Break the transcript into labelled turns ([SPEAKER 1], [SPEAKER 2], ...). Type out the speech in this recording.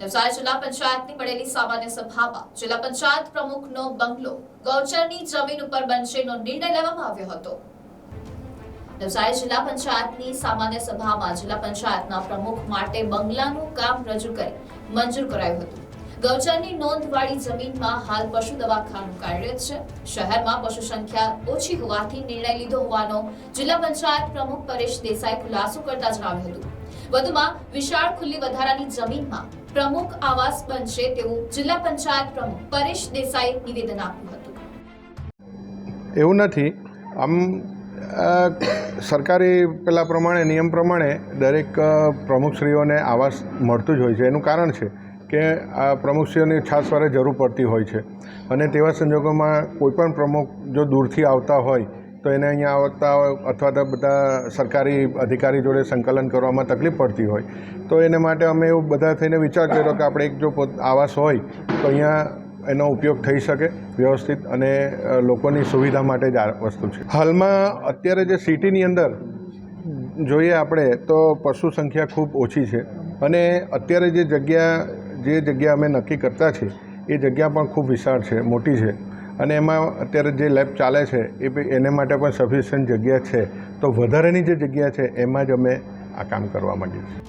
[SPEAKER 1] નવસારી જિલ્લા પંચાયતની મળેલી સામાન્ય સભામાં જિલ્લા પંચાયત પ્રમુખનો બંગલો ગૌચરની જમીન ઉપર બનશેનો નિર્ણય લેવામાં આવ્યો હતો. નવસારી જિલ્લા પંચાયતની સામાન્ય સભામાં જિલ્લા પંચાયતના પ્રમુખ માટે બંગલાનું કામ રજૂ કરી મંજૂર કરાયું હતું. ગૌચરની નોંધવાળી જમીનમાં હાલ પશુ દવાખાનું કાર્યરત છે. શહેરમાં પશુ સંખ્યા ઓછી હોવાથી નિર્ણય લીધો હોવાનો જિલ્લા પંચાયત પ્રમુખ પરેશ દેસાઈ ખુલાસો કરતા જણાવ્યું હતું. વધુમાં વિશાળ ખુલ્લી વધારાની જમીનમાં પ્રમુખ આવાસ બનશે તેવું જિલ્લા પંચાયત પ્રમુખ પરેશ દેસાઈ નિવેદન આપ્યું હતું.
[SPEAKER 2] એવું નથી. આમ સરકારી પેલા પ્રમાણે, નિયમ પ્રમાણે દરેક પ્રમુખશ્રીઓને આવાસ મળતું જ હોય છે. એનું કારણ છે કે આ પ્રમુખશ્રીઓની છાસ વારે જરૂર પડતી હોય છે. અને તેવા સંજોગોમાં કોઈપણ પ્રમુખ જો દૂરથી આવતા હોય તો એને અહીંયા આવતા હોય અથવા તો બધા સરકારી અધિકારી જોડે સંકલન કરવામાં તકલીફ પડતી હોય. તો એને માટે અમે એવું બધા થઈને વિચાર કર્યો કે આપણે એક જો પોત આવાસ હોય, તો અહીંયા એનો ઉપયોગ થઈ શકે વ્યવસ્થિત અને લોકોની સુવિધા માટે જ આ વસ્તુ છે. હાલમાં અત્યારે જે સિટીની અંદર જોઈએ આપણે, તો પશુ સંખ્યા ખૂબ ઓછી છે અને અત્યારે જે જગ્યા જે જગ્યા અમે નક્કી કરતા છીએ, એ જગ્યા પણ ખૂબ વિશાળ છે, મોટી છે. અને એમાં અત્યારે જે લેબ ચાલે છે, એ બી એને માટે પણ સફિશિયન્ટ જગ્યા છે. તો વધારાની જે જગ્યા છે, એમાં જ અમે આ કામ કરવા માંગીએ છીએ.